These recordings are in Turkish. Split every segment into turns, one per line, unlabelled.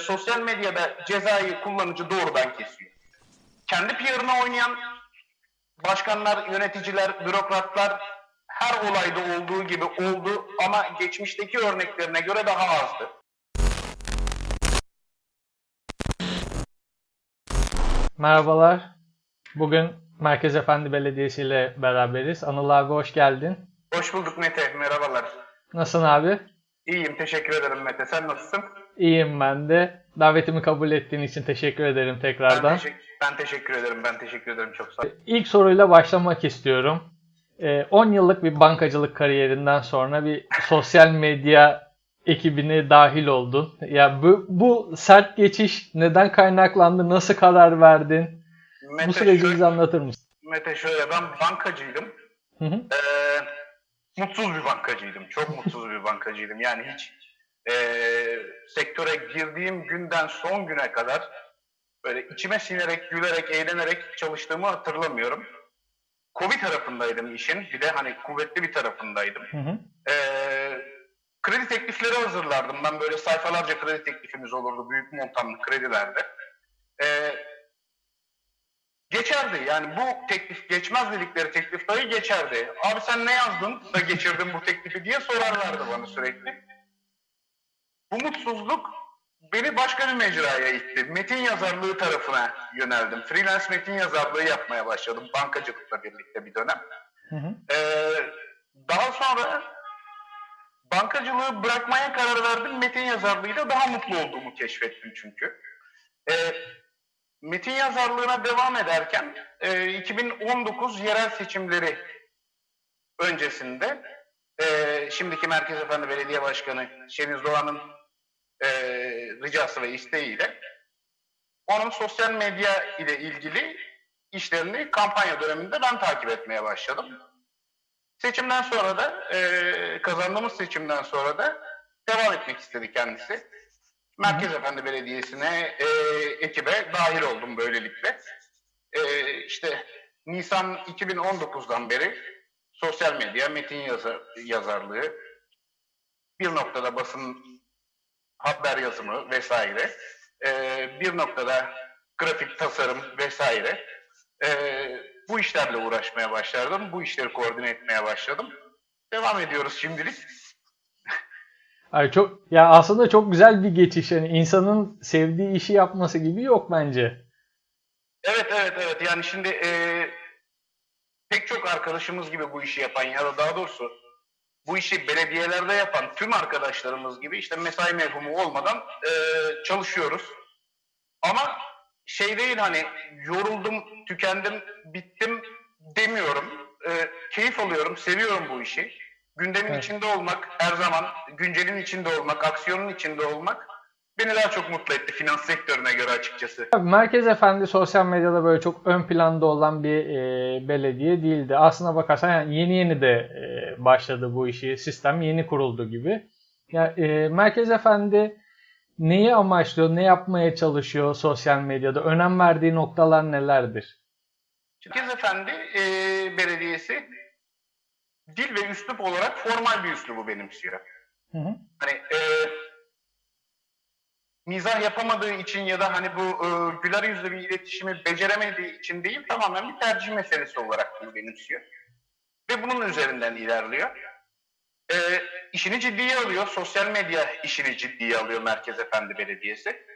sosyal medyada cezayı kullanıcı doğrudan kesiyor. Kendi PR'ına oynayan başkanlar, yöneticiler, bürokratlar her olayda olduğu gibi oldu ama geçmişteki örneklerine göre daha azdı.
Merhabalar. Bugün Merkez Efendi Belediyesi ile beraberiz. Anıl abi hoş geldin.
Hoş bulduk Mete, merhabalar.
Nasılsın abi?
İyiyim, teşekkür ederim Mete. Sen nasılsın?
İyiyim ben de. Davetimi kabul ettiğin için teşekkür ederim
Ben,
tekrardan.
teşekkür, ben teşekkür ederim, ben teşekkür ederim çok sağ ol.
İlk soruyla başlamak istiyorum. Ee, 10 yıllık bir bankacılık kariyerinden sonra bir sosyal medya ekibine dahil oldun. Ya bu, bu sert geçiş neden kaynaklandı? Nasıl karar verdin?
Mete,
Bu süreci bize anlatır mısın?
Mete şöyle, ben bankacıydım.
Hı hı.
Ee, mutsuz bir bankacıydım. Çok mutsuz bir bankacıydım. Yani hiç ee, sektöre girdiğim günden son güne kadar böyle içime sinerek, gülerek, eğlenerek çalıştığımı hatırlamıyorum. Covid tarafındaydım işin. Bir de hani kuvvetli bir tarafındaydım.
Hı hı.
Ee, kredi teklifleri hazırlardım. Ben böyle sayfalarca kredi teklifimiz olurdu. Büyük montanlı kredilerde. Ee, geçerdi. Yani bu teklif geçmez dedikleri teklif dahi geçerdi. Abi sen ne yazdın da geçirdin bu teklifi diye sorarlardı bana sürekli. Bu mutsuzluk beni başka bir mecraya itti. Metin yazarlığı tarafına yöneldim. Freelance metin yazarlığı yapmaya başladım bankacılıkla birlikte bir dönem.
Hı hı.
Ee, daha sonra bankacılığı bırakmaya karar verdim. Metin yazarlığıyla daha mutlu olduğumu keşfettim çünkü. Ee, metin yazarlığına devam ederken e, 2019 yerel seçimleri öncesinde e, şimdiki Merkez Efendi Belediye Başkanı Şeniz Doğan'ın e, ricası ve isteğiyle onun sosyal medya ile ilgili işlerini kampanya döneminde ben takip etmeye başladım. Seçimden sonra da e, kazandığımız seçimden sonra da devam etmek istedi kendisi. Merkez Efendi Belediyesi'ne e, ekibe dahil oldum böylelikle. E, işte Nisan 2019'dan beri sosyal medya, metin yazar, yazarlığı, bir noktada basın haber yazımı vesaire, e, bir noktada grafik tasarım vesaire e, bu işlerle uğraşmaya başladım. Bu işleri koordine etmeye başladım. Devam ediyoruz şimdilik.
Ay çok ya aslında çok güzel bir geçiş. Yani insanın sevdiği işi yapması gibi yok bence.
Evet evet evet yani şimdi e, pek çok arkadaşımız gibi bu işi yapan ya da daha doğrusu bu işi belediyelerde yapan tüm arkadaşlarımız gibi işte mesai mevhumu olmadan e, çalışıyoruz. Ama şey değil hani yoruldum, tükendim, bittim demiyorum. E, keyif alıyorum, seviyorum bu işi. Gündemin
Evet.
içinde olmak, her zaman güncelin içinde olmak, aksiyonun içinde olmak beni daha çok mutlu etti finans sektörüne göre açıkçası.
Tabii Merkez Efendi sosyal medyada böyle çok ön planda olan bir e, belediye değildi. Aslına bakarsan yani yeni yeni de e, başladı bu işi. Sistem yeni kuruldu gibi. Ya, e, Merkez Efendi neyi amaçlıyor, ne yapmaya çalışıyor sosyal medyada? Önem verdiği noktalar nelerdir?
Merkez Efendi e, Belediyesi dil ve üslup olarak formal bir üslubu benimsiyor.
Hı hı.
Hani e, mizah yapamadığı için ya da hani bu e, güler yüzlü bir iletişimi beceremediği için değil tamamen bir tercih meselesi olarak bunu benimsiyor. Ve bunun üzerinden ilerliyor. E, işini ciddiye alıyor. Sosyal medya işini ciddiye alıyor Merkez Efendi Belediyesi.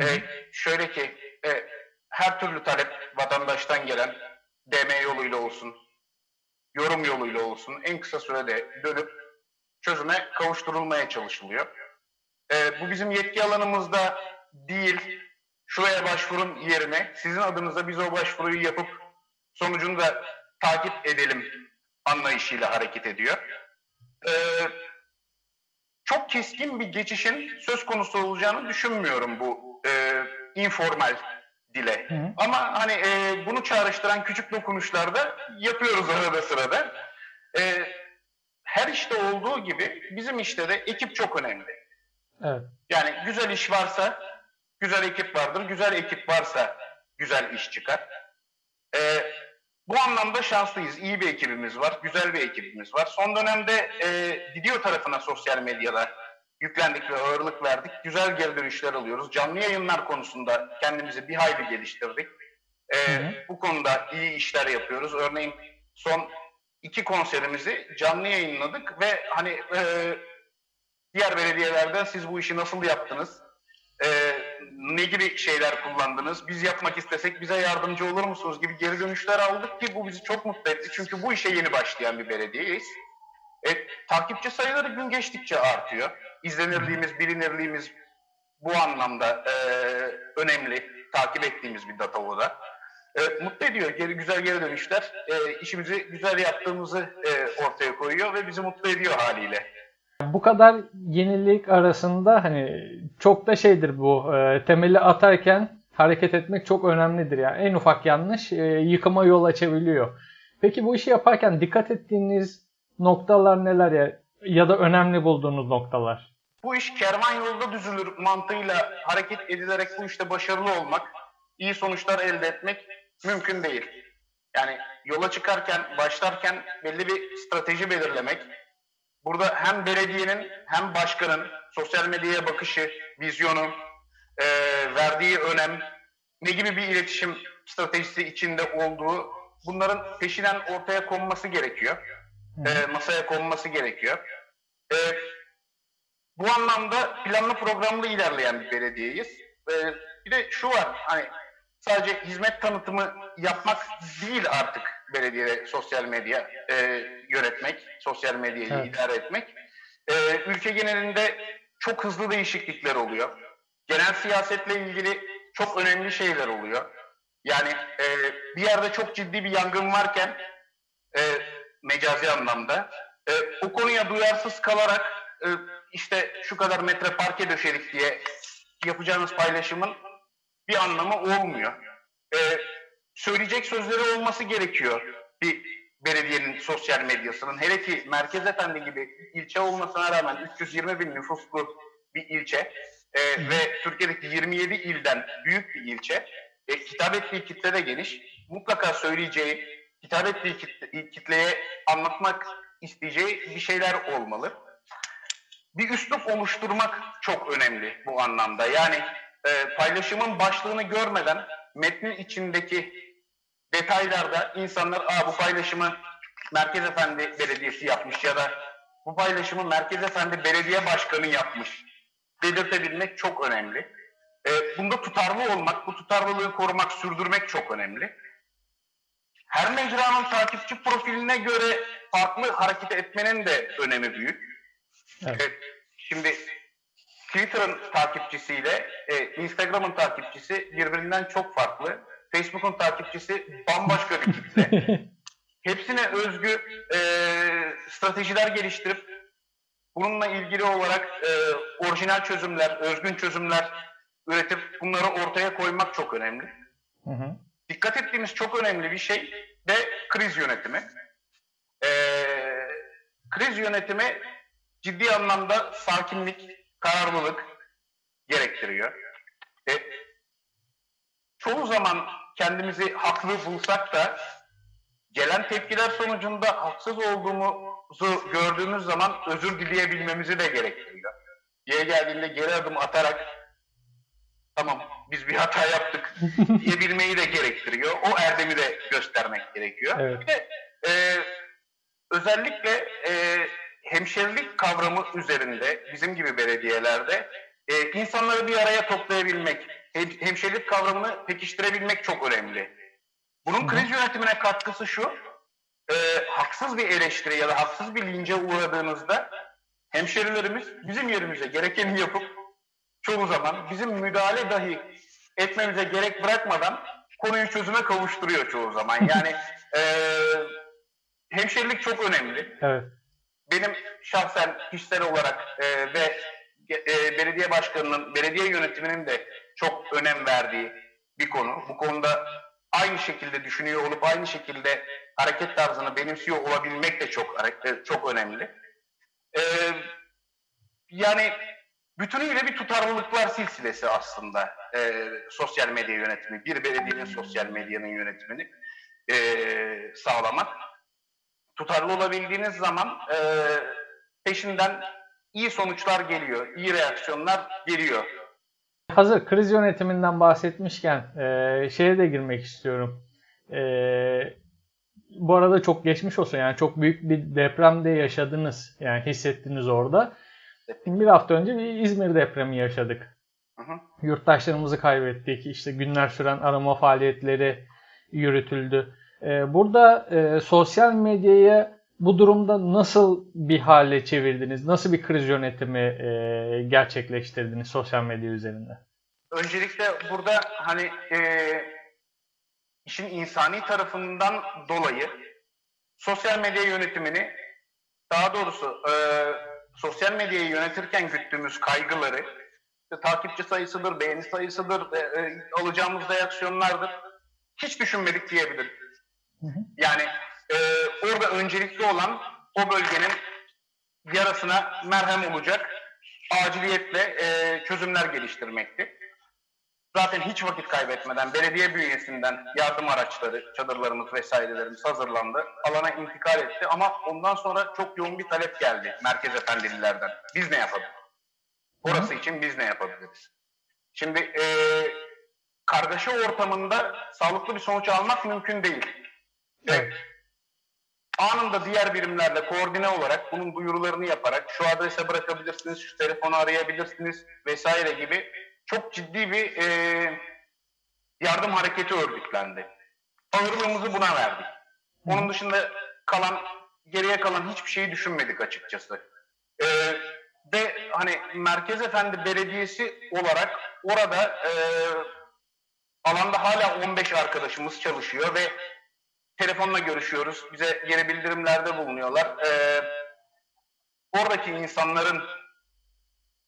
E, şöyle ki e, her türlü talep vatandaştan gelen DM yoluyla olsun, yorum yoluyla olsun en kısa sürede dönüp çözüme kavuşturulmaya çalışılıyor. Ee, bu bizim yetki alanımızda değil, şuraya başvurun yerine sizin adınıza biz o başvuruyu yapıp sonucunu da takip edelim anlayışıyla hareket ediyor. Ee, çok keskin bir geçişin söz konusu olacağını düşünmüyorum bu e, informal dile.
Hı hı.
Ama hani e, bunu çağrıştıran küçük dokunuşlarda yapıyoruz arada sırada. E, her işte olduğu gibi bizim işte de ekip çok önemli.
Evet.
Yani güzel iş varsa güzel ekip vardır, güzel ekip varsa güzel iş çıkar. E, bu anlamda şanslıyız. İyi bir ekibimiz var, güzel bir ekibimiz var. Son dönemde e, video tarafına sosyal medyada yüklendik ve ağırlık verdik. Güzel geri dönüşler alıyoruz. Canlı yayınlar konusunda kendimizi bir hayli geliştirdik. Ee,
Hı hı.
bu konuda iyi işler yapıyoruz. Örneğin son iki konserimizi canlı yayınladık ve hani e, diğer belediyelerden siz bu işi nasıl yaptınız? E, ne gibi şeyler kullandınız? Biz yapmak istesek bize yardımcı olur musunuz gibi geri dönüşler aldık ki bu bizi çok mutlu etti. Çünkü bu işe yeni başlayan bir belediyeyiz. E, takipçi sayıları gün geçtikçe artıyor. İzlenirliğimiz, bilinirliğimiz bu anlamda e, önemli. Takip ettiğimiz bir data da. E, mutlu ediyor. Geri, güzel geri dönüşler. E, işimizi güzel yaptığımızı e, ortaya koyuyor ve bizi mutlu ediyor haliyle.
Bu kadar yenilik arasında hani çok da şeydir bu e, temeli atarken hareket etmek çok önemlidir yani en ufak yanlış e, yıkıma yol açabiliyor. Peki bu işi yaparken dikkat ettiğiniz noktalar neler ya ya da önemli bulduğunuz noktalar?
Bu iş kervan yolda düzülür mantığıyla hareket edilerek bu işte başarılı olmak, iyi sonuçlar elde etmek mümkün değil. Yani yola çıkarken, başlarken belli bir strateji belirlemek, burada hem belediyenin hem başkanın sosyal medyaya bakışı, vizyonu, e, verdiği önem, ne gibi bir iletişim stratejisi içinde olduğu bunların peşinen ortaya konması gerekiyor. E, masaya konması gerekiyor. E, bu anlamda planlı programlı ilerleyen bir belediyeyiz. Ee, bir de şu var, hani sadece hizmet tanıtımı yapmak değil artık belediye sosyal medya e, yönetmek, sosyal medyayı
Evet.
idare etmek. Ee, ülke genelinde çok hızlı değişiklikler oluyor. Genel siyasetle ilgili çok önemli şeyler oluyor. Yani e, bir yerde çok ciddi bir yangın varken e, mecazi anlamda e, o konuya duyarsız kalarak e, işte şu kadar metre parke döşedik diye yapacağınız paylaşımın bir anlamı olmuyor. E, söyleyecek sözleri olması gerekiyor bir belediyenin sosyal medyasının. Hele ki Merkez Efendi gibi ilçe olmasına rağmen 320 bin nüfuslu bir ilçe e, ve Türkiye'deki 27 ilden büyük bir ilçe. E, hitap ettiği kitle de geniş. Mutlaka söyleyeceği, hitap ettiği kitle- kitleye anlatmak isteyeceği bir şeyler olmalı. Bir üslup oluşturmak çok önemli bu anlamda. Yani e, paylaşımın başlığını görmeden metnin içindeki detaylarda insanlar Aa, bu paylaşımı Merkez Efendi Belediyesi yapmış ya da bu paylaşımı Merkez Efendi Belediye Başkanı yapmış belirtebilmek çok önemli. E, bunda tutarlı olmak, bu tutarlılığı korumak, sürdürmek çok önemli. Her mecranın takipçi profiline göre farklı hareket etmenin de önemi büyük.
Evet.
Şimdi Twitter'ın takipçisiyle e, Instagram'ın takipçisi birbirinden çok farklı. Facebook'un takipçisi bambaşka bir kitle. Hepsine özgü e, stratejiler geliştirip bununla ilgili olarak e, orijinal çözümler, özgün çözümler üretip bunları ortaya koymak çok önemli.
Hı hı.
Dikkat ettiğimiz çok önemli bir şey de kriz yönetimi. Ee, kriz yönetimi ciddi anlamda sakinlik, kararlılık gerektiriyor. E, çoğu zaman kendimizi haklı bulsak da gelen tepkiler sonucunda haksız olduğumuzu gördüğümüz zaman özür dileyebilmemizi de gerektiriyor. Yere geldiğinde geri adım atarak tamam biz bir hata yaptık diyebilmeyi de gerektiriyor. O erdemi de göstermek gerekiyor.
Evet.
Bir de e, özellikle e, hemşerilik kavramı üzerinde bizim gibi belediyelerde e, insanları bir araya toplayabilmek, hem- hemşerilik kavramını pekiştirebilmek çok önemli. Bunun kriz yönetimine katkısı şu, e, haksız bir eleştiri ya da haksız bir lince uğradığınızda hemşerilerimiz bizim yerimize gerekeni yapıp çoğu zaman bizim müdahale dahi etmemize gerek bırakmadan konuyu çözüme kavuşturuyor çoğu zaman. Yani e, hemşerilik çok önemli.
Evet.
Benim şahsen kişisel olarak e, ve e, belediye başkanının, belediye yönetiminin de çok önem verdiği bir konu. Bu konuda aynı şekilde düşünüyor olup aynı şekilde hareket tarzını benimsiyor olabilmek de çok e, çok önemli. E, yani bütünüyle bir tutarlılıklar silsilesi aslında e, sosyal medya yönetimi, bir belediyenin sosyal medyanın yönetimini e, sağlamak. Tutarlı olabildiğiniz zaman e, peşinden iyi sonuçlar geliyor, iyi reaksiyonlar geliyor.
Hazır kriz yönetiminden bahsetmişken e, şeye de girmek istiyorum. E, bu arada çok geçmiş olsun yani çok büyük bir depremde yaşadınız yani hissettiniz orada. Bir hafta önce bir İzmir depremi yaşadık.
Hı hı.
Yurttaşlarımızı kaybettik. İşte günler süren arama faaliyetleri yürütüldü. E, burada e, sosyal medyaya bu durumda nasıl bir hale çevirdiniz? Nasıl bir kriz yönetimi e, gerçekleştirdiniz sosyal medya üzerinde?
Öncelikle burada hani e, işin insani tarafından dolayı sosyal medya yönetimini daha doğrusu e, sosyal medyayı yönetirken güttüğümüz kaygıları işte takipçi sayısıdır, beğeni sayısıdır, e, e, alacağımız reaksiyonlardır. Hiç düşünmedik diyebilirim. Yani e, orada öncelikli olan o bölgenin yarasına merhem olacak aciliyetle e, çözümler geliştirmekti. Zaten hiç vakit kaybetmeden belediye bünyesinden yardım araçları, çadırlarımız vesairelerimiz hazırlandı. Alana intikal etti ama ondan sonra çok yoğun bir talep geldi merkez efendililerden. Biz ne yapabiliriz? Orası için biz ne yapabiliriz? Şimdi e, kargaşa ortamında sağlıklı bir sonuç almak mümkün değil.
Evet.
Anında diğer birimlerle koordine olarak bunun duyurularını yaparak şu adrese bırakabilirsiniz, şu telefonu arayabilirsiniz vesaire gibi çok ciddi bir e, yardım hareketi örgütlendi. Ağırlığımızı buna verdik. Onun dışında kalan geriye kalan hiçbir şeyi düşünmedik açıkçası. E, ve hani Merkez Efendi Belediyesi olarak orada e, alanda hala 15 arkadaşımız çalışıyor ve telefonla görüşüyoruz. Bize geri bildirimlerde bulunuyorlar. Ee, oradaki insanların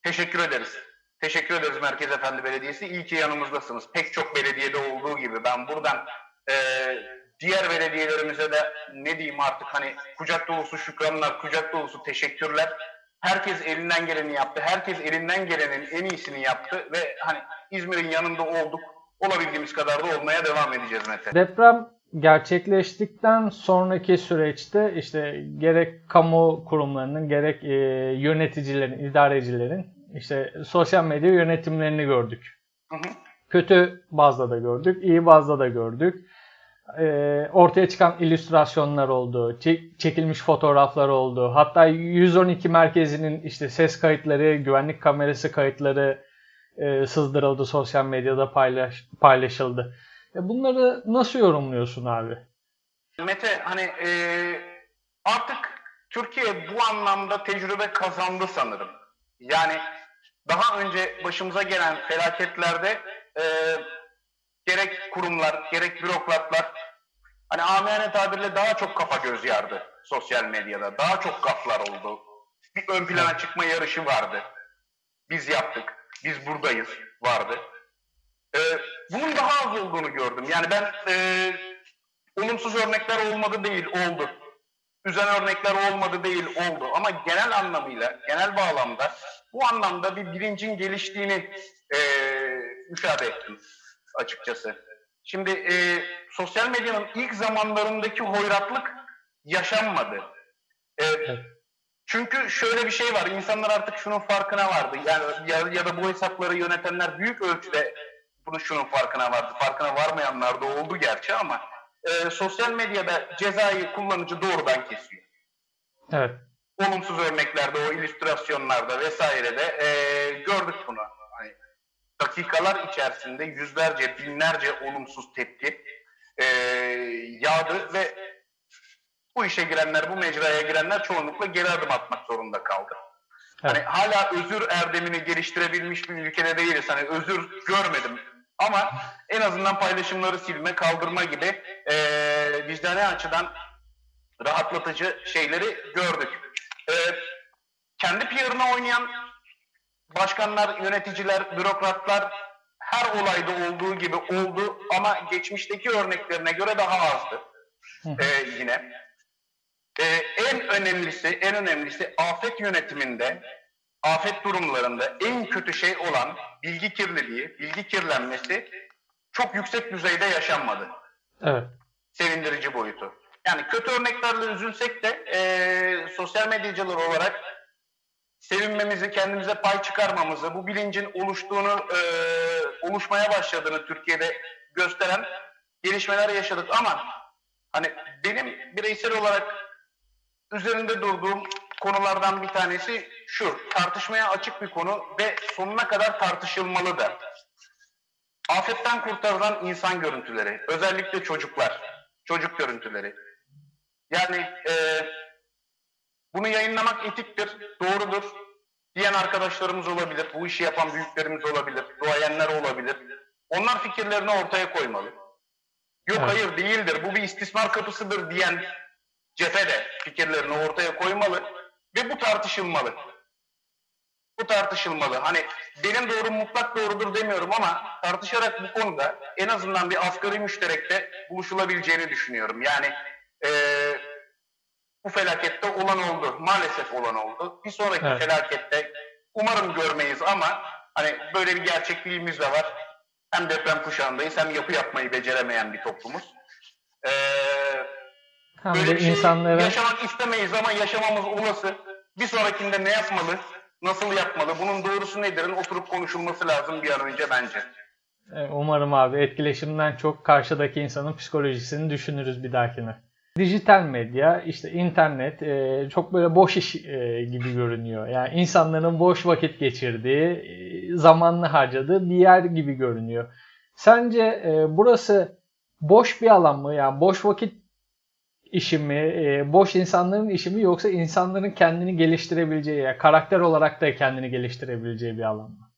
teşekkür ederiz. Teşekkür ederiz Merkez Efendi Belediyesi. İyi ki yanımızdasınız. Pek çok belediyede olduğu gibi. Ben buradan e, diğer belediyelerimize de ne diyeyim artık hani kucak dolusu şükranlar, kucak dolusu teşekkürler. Herkes elinden geleni yaptı. Herkes elinden gelenin en iyisini yaptı ve hani İzmir'in yanında olduk. Olabildiğimiz kadar da olmaya devam edeceğiz Mete.
Deprem gerçekleştikten sonraki süreçte işte gerek kamu kurumlarının gerek e, yöneticilerin, idarecilerin işte sosyal medya yönetimlerini gördük.
Hı hı.
Kötü bazda da gördük, iyi bazda da gördük. E, ortaya çıkan illüstrasyonlar oldu, çek- çekilmiş fotoğraflar oldu. Hatta 112 merkezinin işte ses kayıtları, güvenlik kamerası kayıtları e, sızdırıldı, sosyal medyada paylaş, paylaşıldı. E bunları nasıl yorumluyorsun abi?
Mete hani e, artık Türkiye bu anlamda tecrübe kazandı sanırım. Yani daha önce başımıza gelen felaketlerde e, gerek kurumlar gerek bürokratlar hani amiyane tabirle daha çok kafa göz yardı sosyal medyada. Daha çok gaflar oldu. Bir ön plana çıkma yarışı vardı. Biz yaptık. Biz buradayız vardı. E, bunun daha az olduğunu gördüm. Yani ben e, olumsuz örnekler olmadı değil, oldu. Üzen örnekler olmadı değil, oldu. Ama genel anlamıyla, genel bağlamda bu anlamda bir bilincin geliştiğini e, müşahede ettim açıkçası. Şimdi e, sosyal medyanın ilk zamanlarındaki hoyratlık yaşanmadı. E, çünkü şöyle bir şey var, insanlar artık şunun farkına vardı. Yani ya, ya da bu hesapları yönetenler büyük ölçüde bunun şunun farkına vardı. Farkına varmayanlar da oldu gerçi ama e, sosyal medyada cezayı kullanıcı doğrudan kesiyor.
Evet.
Olumsuz örneklerde, o illüstrasyonlarda vesairede e, gördük bunu. Hani dakikalar içerisinde yüzlerce, binlerce olumsuz tepki e, yağdı ve bu işe girenler, bu mecraya girenler çoğunlukla geri adım atmak zorunda kaldı. Hani hala özür erdemini geliştirebilmiş bir ülkede değiliz. Hani özür görmedim ama en azından paylaşımları silme, kaldırma gibi eee vicdani açıdan rahatlatıcı şeyleri gördük. Eee, kendi PR'ına oynayan başkanlar, yöneticiler, bürokratlar her olayda olduğu gibi oldu ama geçmişteki örneklerine göre daha azdı. Eee, yine. Eee, en önemlisi, en önemlisi afet yönetiminde afet durumlarında en kötü şey olan bilgi kirliliği, bilgi kirlenmesi çok yüksek düzeyde yaşanmadı.
Evet.
Sevindirici boyutu. Yani kötü örneklerle üzülsek de eee sosyal medyacılar olarak sevinmemizi, kendimize pay çıkarmamızı, bu bilincin oluştuğunu, e, oluşmaya başladığını Türkiye'de gösteren gelişmeler yaşadık ama hani benim bireysel olarak üzerinde durduğum konulardan bir tanesi şu, tartışmaya açık bir konu ve sonuna kadar tartışılmalı da. Afetten kurtarılan insan görüntüleri, özellikle çocuklar, çocuk görüntüleri. Yani e, bunu yayınlamak etiktir, doğrudur diyen arkadaşlarımız olabilir, bu işi yapan büyüklerimiz olabilir, duayenler olabilir. Onlar fikirlerini ortaya koymalı. Yok
Evet.
hayır değildir, bu bir istismar kapısıdır diyen cephe de fikirlerini ortaya koymalı ve bu tartışılmalı. Bu tartışılmalı. Hani benim doğrum mutlak doğrudur demiyorum ama tartışarak bu konuda en azından bir asgari müşterekte buluşulabileceğini düşünüyorum. Yani eee, bu felakette olan oldu. Maalesef olan oldu. Bir sonraki
Evet.
felakette umarım görmeyiz ama hani böyle bir gerçekliğimiz de var. Hem deprem kuşağındayız hem yapı yapmayı beceremeyen bir toplumuz. Eee
Hem
Böyle
de
bir şey
insanların
yaşamak istemeyiz ama yaşamamız olası. Bir sonrakinde ne yapmalı, nasıl yapmalı, bunun doğrusu nedir'in oturup konuşulması lazım bir an önce bence.
E, Umarım abi etkileşimden çok karşıdaki insanın psikolojisini düşünürüz bir dahakine. Dijital medya, işte internet e, çok böyle boş iş e, gibi görünüyor. Yani insanların boş vakit geçirdiği, e, zamanını harcadığı bir yer gibi görünüyor. Sence e, burası boş bir alan mı? Yani boş vakit işi mi, e, boş insanların işi mi yoksa insanların kendini geliştirebileceği, yani karakter olarak da kendini geliştirebileceği bir alan mı?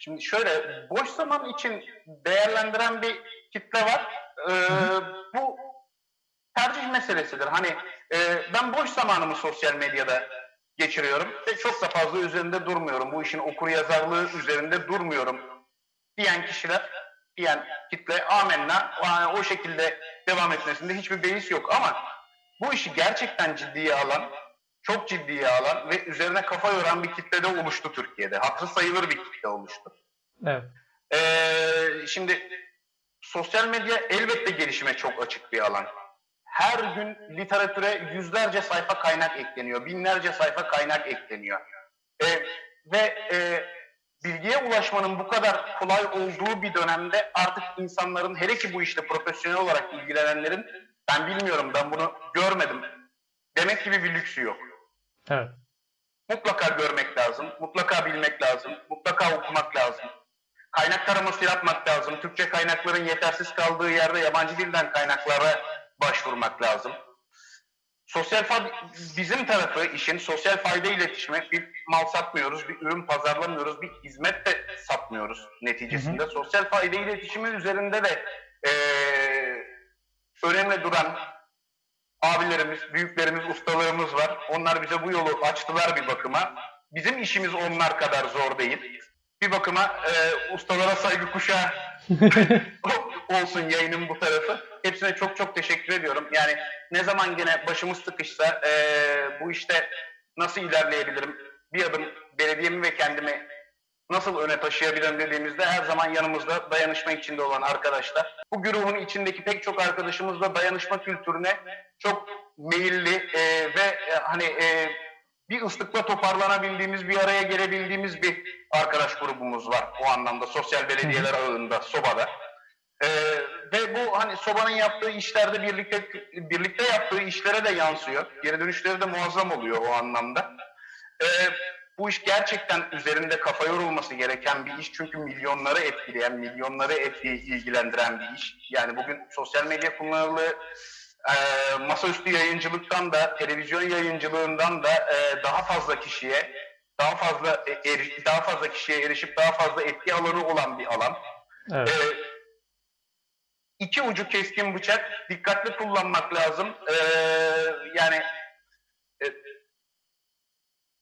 Şimdi şöyle, boş zaman için değerlendiren bir kitle var. Ee, bu tercih meselesidir. Hani e, ben boş zamanımı sosyal medyada geçiriyorum ve çok da fazla üzerinde durmuyorum. Bu işin okur yazarlığı üzerinde durmuyorum diyen kişiler, diyen kitle amenna yani o şekilde devam etmesinde hiçbir beis yok ama bu işi gerçekten ciddiye alan, çok ciddiye alan ve üzerine kafa yoran bir kitle de oluştu Türkiye'de. Hatırı sayılır bir kitle oluştu.
Evet.
Ee, şimdi sosyal medya elbette gelişime çok açık bir alan. Her gün literatüre yüzlerce sayfa kaynak ekleniyor, binlerce sayfa kaynak ekleniyor. Ee, ve e, ulaşmanın bu kadar kolay olduğu bir dönemde artık insanların hele ki bu işte profesyonel olarak ilgilenenlerin ben bilmiyorum ben bunu görmedim demek gibi bir lüksü yok.
Evet.
Mutlaka görmek lazım, mutlaka bilmek lazım, mutlaka okumak lazım. Kaynak taraması yapmak lazım. Türkçe kaynakların yetersiz kaldığı yerde yabancı dilden kaynaklara başvurmak lazım. Sosyal bizim tarafı işin sosyal fayda iletişimi bir mal satmıyoruz, bir ürün pazarlamıyoruz, bir hizmet de satmıyoruz neticesinde. Sosyal fayda iletişimi üzerinde de eee önemli duran abilerimiz, büyüklerimiz, ustalarımız var. Onlar bize bu yolu açtılar bir bakıma. Bizim işimiz onlar kadar zor değil. Bir bakıma e, ustalara saygı kuşağı olsun yayının bu tarafı. Hepsine çok çok teşekkür ediyorum. Yani ne zaman gene başımız sıkışsa e, bu işte nasıl ilerleyebilirim, bir adım belediyemi ve kendimi nasıl öne taşıyabilirim dediğimizde her zaman yanımızda dayanışma içinde olan arkadaşlar. Bu grubun içindeki pek çok arkadaşımız da dayanışma kültürüne çok meyilli e, ve e, hani e, bir ıslıkla toparlanabildiğimiz, bir araya gelebildiğimiz bir arkadaş grubumuz var o anlamda sosyal belediyeler ağında, SOBA'da. E, ve bu hani SOBA'nın yaptığı işlerde birlikte birlikte yaptığı işlere de yansıyor. Geri dönüşleri de muazzam oluyor o anlamda. E, bu iş gerçekten üzerinde kafa yorulması gereken bir iş çünkü milyonları etkileyen, milyonları etki, ilgilendiren bir iş. Yani bugün sosyal medya kullanırlığı e, masaüstü yayıncılıktan da, televizyon yayıncılığından da e, daha fazla kişiye, daha fazla e, eri- daha fazla kişiye erişip daha fazla etki alanı olan bir alan.
Evet.
Ee, iki ucu keskin bıçak, dikkatli kullanmak lazım. Ee, yani e,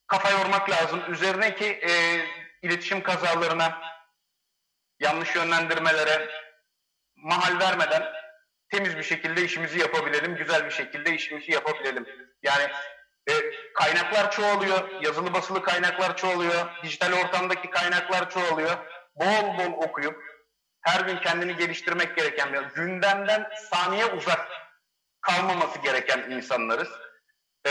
kafa yormak lazım. Üzerine ki e, iletişim kazalarına, yanlış yönlendirmelere mahal vermeden temiz bir şekilde işimizi yapabilelim, güzel bir şekilde işimizi yapabilelim. Yani e, kaynaklar çoğalıyor, yazılı basılı kaynaklar çoğalıyor, dijital ortamdaki kaynaklar çoğalıyor. Bol bol okuyup her gün kendini geliştirmek gereken, gündemden saniye uzak kalmaması gereken insanlarız. Ee,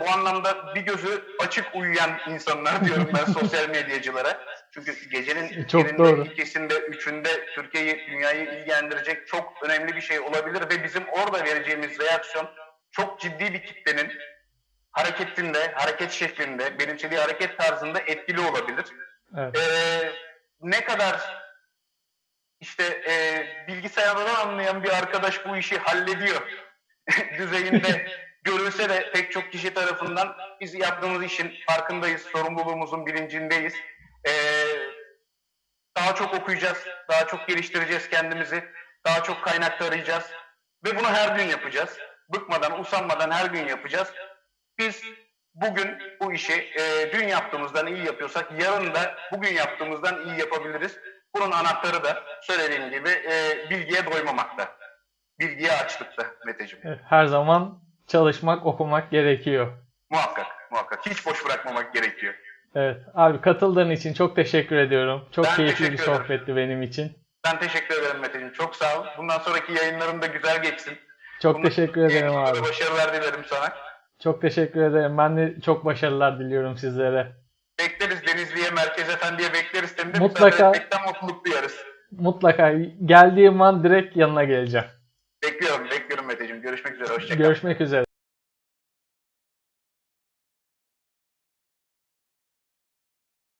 bu anlamda bir gözü açık uyuyan insanlar diyorum ben sosyal medyacılara. Çünkü gecenin
Çok
birinde,
doğru.
ikisinde, üçünde Türkiye'yi, dünyayı ilgilendirecek çok önemli bir şey olabilir ve bizim orada vereceğimiz reaksiyon çok ciddi bir kitlenin hareketinde, hareket şeklinde, benimsediği hareket tarzında etkili olabilir.
Evet.
Ee, ne kadar işte e, bilgisayardan anlayan bir arkadaş bu işi hallediyor düzeyinde görülse de pek çok kişi tarafından biz yaptığımız işin farkındayız, sorumluluğumuzun bilincindeyiz. Ee, daha çok okuyacağız, daha çok geliştireceğiz kendimizi, daha çok kaynak arayacağız ve bunu her gün yapacağız. Bıkmadan, usanmadan her gün yapacağız. Biz bugün bu işi e, dün yaptığımızdan iyi yapıyorsak yarın da bugün yaptığımızdan iyi yapabiliriz. Bunun anahtarı da söylediğim gibi e, bilgiye doymamakta. Bilgiye açlıkta Meteciğim.
Evet, Her zaman çalışmak, okumak gerekiyor.
Muhakkak, muhakkak. Hiç boş bırakmamak gerekiyor.
Evet. Abi katıldığın için çok teşekkür ediyorum. Çok
Ben
keyifli bir
teşekkür ederim.
sohbetti benim için.
Ben teşekkür ederim Meteciğim. Çok sağ ol. Bundan sonraki yayınların da güzel geçsin.
Çok
Bundan
teşekkür ederim abi.
Başarılar dilerim sana.
Çok teşekkür ederim. Ben de çok başarılar diliyorum sizlere.
Bekleriz Denizli'ye, Merkez Efendi'ye bekleriz. Seni de
Mutlaka.
etmekten mutluluk duyarız.
Mutlaka geldiğim an direkt yanına geleceğim.
Bekliyorum, bekliyorum Meteciğim. Görüşmek üzere. Hoşçakal.
Görüşmek üzere.